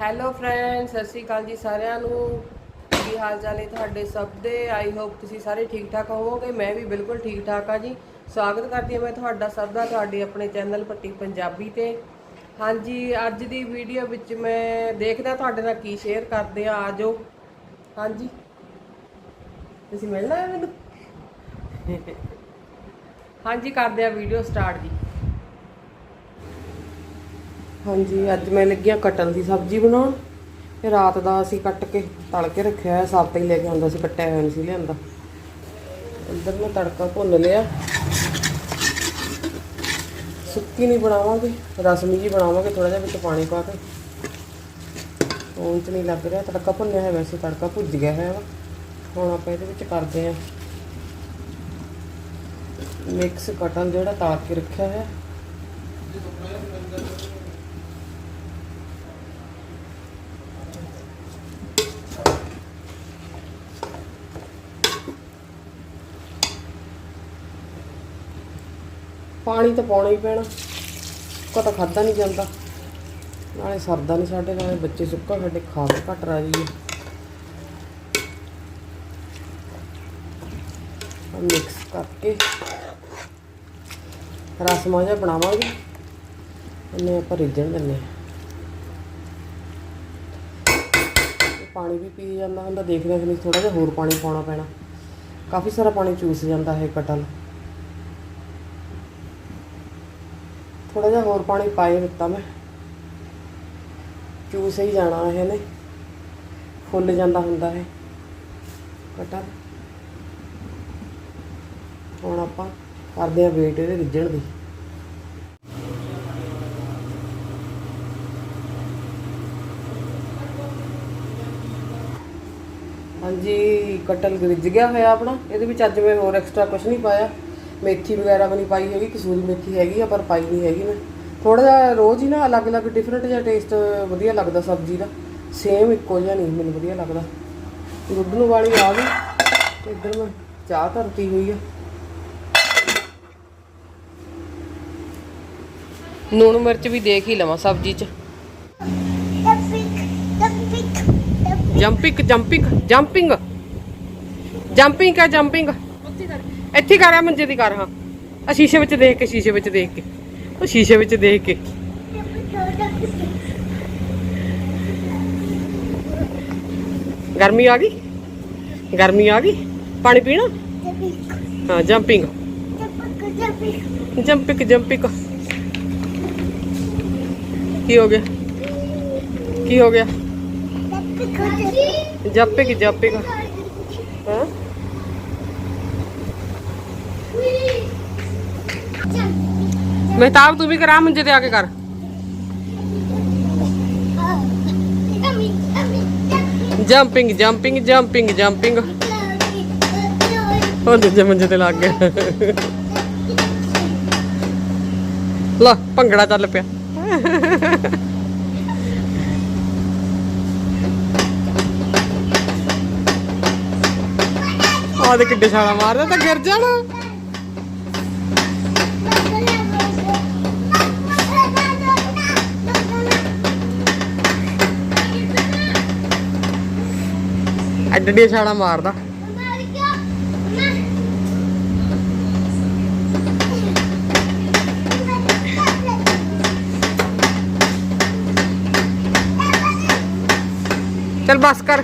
Hello friend ਸਤਿ ਸ਼੍ਰੀ ਅਕਾਲ ਜੀ ਸਾਰਿਆਂ ਨੂੰ। ਕੀ ਹਾਲ ਚਾਲ ਹੈ ਤੁਹਾਡੇ ਸਭ ਦੇ? ਆਈ ਹੋਪ ਤੁਸੀਂ ਸਾਰੇ ਠੀਕ ਠਾਕ ਹੋਵੋਗੇ। ਮੈਂ ਵੀ ਬਿਲਕੁਲ ਠੀਕ ਠਾਕ ਆ ਜੀ। ਸਵਾਗਤ ਕਰਦੀ ਹਾਂ ਮੈਂ ਤੁਹਾਡਾ ਸਭ ਦਾ, ਤੁਹਾਡੇ ਆਪਣੇ ਚੈਨਲ ਪੱਟੀ ਪੰਜਾਬੀ ਤੇ। ਹਾਂਜੀ, ਅੱਜ ਦੀ ਵੀਡੀਓ ਵਿੱਚ ਮੈਂ ਦੇਖਦਾ ਤੁਹਾਡੇ ਨਾਲ ਕੀ ਸ਼ੇਅਰ ਕਰਦੇ ਆ ਆਜੋ ਹਾਂਜੀ। ਤੁਸੀਂ ਮਿਲਣਾ ਹੈ ਮੈਨੂੰ? ਹਾਂਜੀ, ਕਰਦੇ ਆ ਵੀਡੀਓ ਸਟਾਰਟ ਜੀ। ਹਾਂਜੀ, ਅੱਜ ਮੈਂ ਲੱਗੀਆਂ ਆ ਕਟਲ ਦੀ ਸਬਜ਼ੀ ਬਣਾਉਣ। ਇਹ ਰਾਤ ਦਾ ਅਸੀਂ ਕੱਟ ਕੇ ਤਲ ਕੇ ਰੱਖਿਆ ਹੋਇਆ ਸਾਫ਼ ਹੀ ਲੈ ਕੇ ਆਉਂਦਾ ਸੀ, ਕੱਟਿਆ ਹੋਇਆ ਨਹੀਂ ਸੀ ਲਿਆਂਦਾ। ਅੰਦਰ ਮੈਂ ਤੜਕਾ ਭੁੰਨ ਲਿਆ। ਸੁੱਕੀ ਨਹੀਂ ਬਣਾਵਾਂਗੇ, ਰਸਮੀ ਜੀ ਬਣਾਵਾਂਗੇ ਥੋੜਾ ਜਿਹਾ ਵਿੱਚ ਪਾਣੀ ਪਾ ਕੇ। ਉਹ ਚ ਨਹੀਂ ਲੱਗ ਰਿਹਾ, ਤੜਕਾ ਭੁੰਨਿਆ ਹੋਇਆ ਵੈਸੇ, ਤੜਕਾ ਭੁੱਜ ਗਿਆ ਹੈ ਵਾ। ਹੁਣ ਆਪਾਂ ਇਹਦੇ ਵਿੱਚ ਕਰਦੇ ਆ। ਮਿਕਸ ਕਟਲ ਜਿਹੜਾ ਤਾਰ ਕੇ ਰੱਖਿਆ ਹੈ ਪਾਣੀ ਤਾਂ ਪਾਉਣਾ ਹੀ ਪੈਣਾ। ਸੁੱਕਾ ਤਾਂ ਖਾਦਾ ਨਹੀਂ ਜਾਂਦਾ। ਨਾਲੇ ਸਰਦਾ ਨਹੀਂ ਸਾਡੇ ਨਾਲੇ ਬੱਚੇ ਸੁੱਕਾ ਸਾਡੇ ਖਾ ਕੇ ਘੱਟ ਰਾਜੀ ਹੈ ਮਿਕਸ ਕਰਕੇ ਰਸਮਾ ਜਿਹਾ ਬਣਾਵਾਂਗੇ। ਇਹਨੇ ਆਪਾਂ ਰਿੱਝਣ ਦਿੰਦੇ ਹਾਂ। ਪਾਣੀ ਵੀ ਪੀ ਜਾਂਦਾ ਹੁੰਦਾ, ਦੇਖਦੇ ਹਾਂ ਥੋੜਾ ਜਿਹਾ ਹੋਰ ਪਾਣੀ ਪਾਉਣਾ ਪੈਣਾ। ਕਾਫੀ ਸਾਰਾ ਪਾਣੀ ਚੂਸ ਜਾਂਦਾ ਹੈ ਕਟਲ। ਥੋੜਾ ਜਿਹਾ ਹੋਰ ਪਾਣੀ ਪਾਏ ਦਿੱਤਾ ਮੈਂ। ਚੂਸ ਹੀ ਜਾਣਾ ਇਹ ਨੇ? ਫੁੱਲ ਜਾਂਦਾ ਹੁੰਦਾ ਹੈ ਕਟਲ ਹੁਣ ਆਪਾਂ ਕਰਦੇ ਆ ਵੇਟ ਇਹਦੇ ਰਿੱਝਣ ਦੀ। ਹਾਂਜੀ, ਕਟਲ ਰਿੱਝ ਗਿਆ ਹੋਇਆ ਆਪਣਾ। ਇਹਦੇ ਵਿੱਚ ਅੱਜ ਮੈਂ ਹੋਰ ਐਕਸਟਰਾ ਕੁਝ ਨਹੀਂ ਪਾਇਆ। ਮੇਥੀ ਵਗੈਰਾ ਵੀ ਨਹੀਂ ਪਾਈ ਹੈਗੀ ਕਸੂਰੀ ਮੇਥੀ ਹੈਗੀ ਆ ਪਰ ਪਾਈ ਨਹੀਂ ਹੈਗੀ ਮੈਂ। ਥੋੜਾ ਜਿਹਾ ਰੋਜ਼ ਹੀ ਨਾ ਅਲੱਗ-ਅਲੱਗ ਡਿਫਰੈਂਟ ਜਿਹਾ ਟੇਸਟ ਵਧੀਆ ਲੱਗਦਾ ਸਬਜ਼ੀ ਦਾ। ਸੇਮ ਇੱਕੋ ਜਿਹਾ ਨਹੀਂ ਮੈਨੂੰ ਵਧੀਆ ਲੱਗਦਾ। ਦੁੱਧ ਨੂੰ ਵਾਲੀ ਆ ਗਈ ਤੇ ਇੱਧਰ ਮੈਂ ਚਾਹ ਧਰਤੀ ਹੋਈ ਆ। ਨੂਣ ਮਿਰਚ ਵੀ ਦੇਖ ਹੀ ਲਵਾਂ ਸਬਜ਼ੀ 'ਚ। ਜੰਪਿੰਗ ਜੰਪਿੰਗ ਜੰਪਿੰਗ ਜੰਪਿੰਗ ਕਾ ਜੰਪਿੰਗ। ਇੱਥੇ ਕਰ ਆ ਮੰਜੇ ਦੀ ਕਰ ਹਾਂ ਆ ਸ਼ੀਸ਼ੇ ਵਿੱਚ ਦੇਖ ਕੇ ਸ਼ੀਸ਼ੇ ਵਿੱਚ ਦੇਖ ਕੇ। ਉਹ ਸ਼ੀਸ਼ੇ ਵਿੱਚ ਦੇਖ ਕੇ। ਗਰਮੀ ਆ ਗਈ? ਗਰਮੀ ਆ ਗਈ? ਪਾਣੀ ਪੀਣਾ? ਹਾਂ ਜੰਪਿੰਗ ਜੰਪਿੰਗ ਜੰਪਿੰਗ। ਕੀ ਹੋ ਗਿਆ? ਕੀ ਹੋ ਗਿਆ? Jumping jumping. ਹਾਂ? ਮਹਿਤਾਬ ਤੂੰ ਵੀ ਕਰਾ ਮੰਜੇ ਤੇ ਆ ਕੇ ਕਰ। ਜੰਪਿੰਗ ਜੰਪਿੰਗ ਜੰਪਿੰਗ ਜੰਪਿੰਗ ਉਹ ਦੂਜੇ ਮੰਜੇ ਤੇ ਲੱਗ ਗਿਆ। ਲਾ, ਭੰਗੜਾ ਚੱਲ ਪਿਆ। ਆਹ ਦੇ ਕਿੱਡੇ ਛਾਲਾ ਮਾਰਦਾ ਤਾਂ ਗਿਰ ਜਾਣਾ। ਐਡੇ ਛਾਲਾ ਮਾਰਦਾ। ਚਲ ਬਸ ਕਰ।